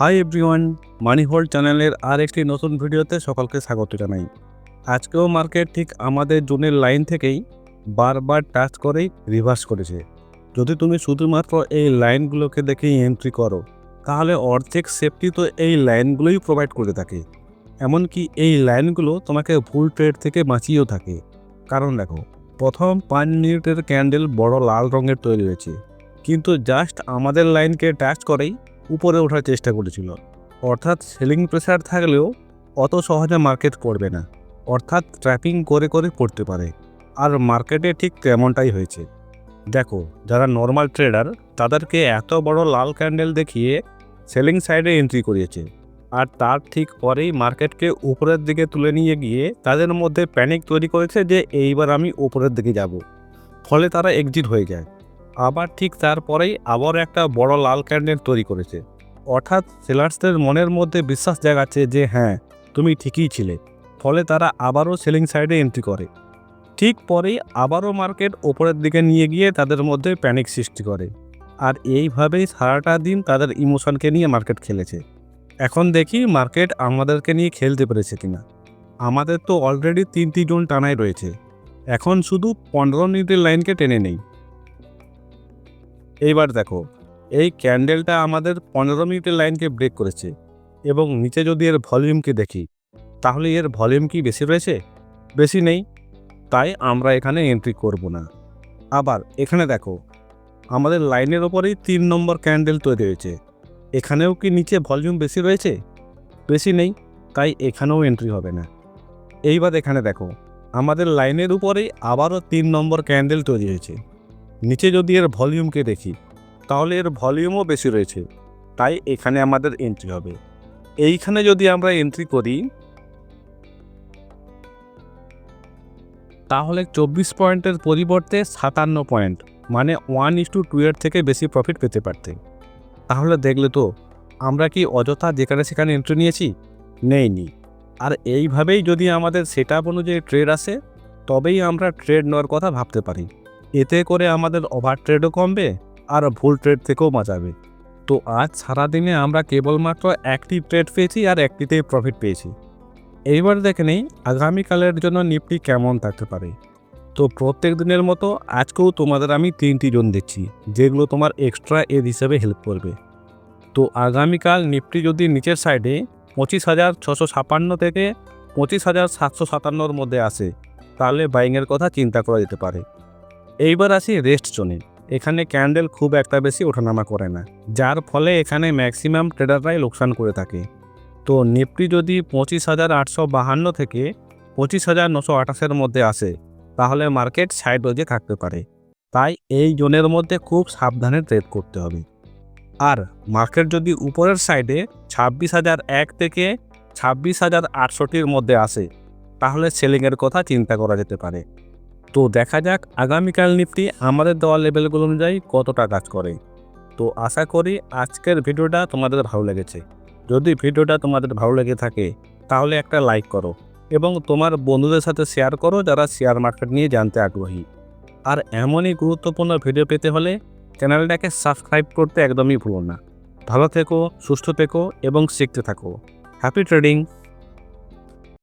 Hi everyone মানি hold চ্যানেলের আর একটি নতুন ভিডিওতে সকলকে স্বাগত জানাই। আজকেও মার্কেট ঠিক আমাদের জোনের লাইন থেকেই বারবার টাচ করেই রিভার্স করেছে। যদি তুমি শুধুমাত্র এই লাইনগুলোকে দেখেই এন্ট্রি করো, তাহলে অর্ধেক সেফটি তো এই লাইনগুলোই প্রোভাইড করে থাকে। এমনকি এই লাইনগুলো তোমাকে ভুল ট্রেড থেকে বাঁচিয়েও থাকে। কারণ দেখো, প্রথম পাঁচ মিনিটের ক্যান্ডেল বড় লাল রঙের তৈরি হয়েছে। কিন্তু জাস্ট আমাদের লাইনকে টাচ করেই উপরে ওঠার চেষ্টা করেছিল। অর্থাৎ সেলিং প্রেসার থাকলেও অত সহজে মার্কেট পড়বে না। অর্থাৎ ট্র্যাপিং করে করে পড়তে পারে। আর মার্কেটে ঠিক তেমনটাই হয়েছে। দেখো, যারা নর্মাল ট্রেডার, তাদেরকে এত বড় লাল ক্যান্ডেল দেখিয়ে সেলিং সাইডে এন্ট্রি করিয়েছে। আর তার ঠিক পরেই মার্কেটকে উপরের দিকে তুলে নিয়ে গিয়ে তাদের মধ্যে প্যানিক তৈরি করেছে যে এইবার আমি উপরের দিকে যাব। ফলে তারা এক্সিট হয়ে যায়। আবার ঠিক তারপরেই আবার একটা বড় লাল ক্যান্ডেল তৈরি করেছে। অর্থাৎ সেলার্সদের মনের মধ্যে বিশ্বাস জাগাচ্ছে যে হ্যাঁ তুমি ঠিকই ছিলে। ফলে তারা আবারও সেলিং সাইডে এন্ট্রি করে। ঠিক পরেই আবারও মার্কেট ওপরের দিকে নিয়ে গিয়ে তাদের মধ্যে প্যানিক সৃষ্টি করে। আর এইভাবেই সারাটা দিন তাদের ইমোশনকে নিয়ে মার্কেট খেলেছে। এখন দেখি মার্কেট আমাদেরকে নিয়ে খেলতে পেরেছে কিনা। আমাদের তো অলরেডি তিনটি জন টানাই রয়েছে। এখন শুধু পনেরো মিনিটের লাইনকে টেনে নেই। এইবার দেখো, এই ক্যান্ডেলটা আমাদের পনেরো মিনিটের লাইনকে ব্রেক করেছে এবং নিচে যদি এর ভলিউমকে দেখি, তাহলে এর ভলিউম কি বেশি রয়েছে? বেশি নেই, তাই আমরা এখানে এন্ট্রি করব না। আবার এখানে দেখো, আমাদের লাইনের ওপরেই তিন নম্বর ক্যান্ডেল তৈরি হয়েছে। এখানেও কি নিচে ভলিউম বেশি রয়েছে? বেশি নেই, তাই এখানেও এন্ট্রি হবে না। এইবার এখানে দেখো, আমাদের লাইনের উপরেই আবারও তিন নম্বর ক্যান্ডেল তৈরি হয়েছে। নিচে যদি এর ভলিউমকে দেখি, তাহলে এর ভলিউমও বেশি রয়েছে। তাই এখানে আমাদের এন্ট্রি হবে। এইখানে যদি আমরা এন্ট্রি করি, তাহলে চব্বিশ পয়েন্টের পরিবর্তে সাতান্ন পয়েন্ট মানে ওয়ান ইস টু টু এর থেকে বেশি প্রফিট পেতে পারতে। তাহলে দেখলে তো, আমরা কি অযথা যেখানে সেখানে এন্ট্রি নিয়েছি? নেইনি। আর এইভাবেই যদি আমাদের সেট অনুযায়ী ট্রেড আসে, তবেই আমরা ট্রেড নেওয়ার কথা ভাবতে পারি। এতে করে আমাদের ওভার ট্রেডও কমবে আর ভুল ট্রেড থেকেও বাঁচাবে। তো আজ সারাদিনে আমরা কেবলমাত্র একটি ট্রেড পেয়েছি আর একটিতেই প্রফিট পেয়েছি। এইবার দেখে নেই আগামীকালের জন্য নিফটি কেমন থাকতে পারে। তো প্রত্যেক দিনের মতো আজকেও তোমাদের আমি তিনটি জন দিচ্ছি যেগুলো তোমার এক্সট্রা এর হিসেবে হেল্প করবে। তো আগামীকাল নিফটি যদি নিচের সাইডে পঁচিশ হাজার ছশো ছাপান্ন থেকে পঁচিশ হাজার সাতশো সাতান্নর মধ্যে আসে, তাহলে বাইংয়ের কথা চিন্তা করা যেতে পারে। এইবার আসি রেস্ট জোনে এখানে ক্যান্ডেল খুব একটা বেশি ওঠানামা করে না, যার ফলে এখানে ম্যাক্সিমাম ট্রেডাররাই লোকসান করে থাকে। তো নিফটি যদি পঁচিশ হাজার আটশো বাহান্ন থেকে পঁচিশ হাজার নশো আঠাশের মধ্যে আসে, তাহলে মার্কেট সাইড ওয়েজে থাকতে পারে। তাই এই জোনের মধ্যে খুব সাবধানে ট্রেড করতে হবে। আর মার্কেট যদি উপরের সাইডে ছাব্বিশ হাজার এক থেকে ছাব্বিশ হাজার আটষট্টির মধ্যে আসে, তাহলে সেলিংয়ের কথা চিন্তা করা যেতে পারে। তো দেখা যাক আগামীকাল নিফটি আমাদের দেওয়া লেভেলগুলো অনুযায়ী কতটা কাজ করে। তো আশা করি আজকের ভিডিওটা তোমাদের ভালো লেগেছে। যদি ভিডিওটা তোমাদের ভালো লেগে থাকে, তাহলে একটা লাইক করো এবং তোমার বন্ধুদের সাথে শেয়ার করো যারা শেয়ার মার্কেট নিয়ে জানতে আগ্রহী। আর এমনই গুরুত্বপূর্ণ ভিডিও পেতে হলে চ্যানেলটাকে সাবস্ক্রাইব করতে একদমই ভুলো না। ভালো থেকো, সুস্থ থেকো এবং শিখতে থাকো। Happy trading!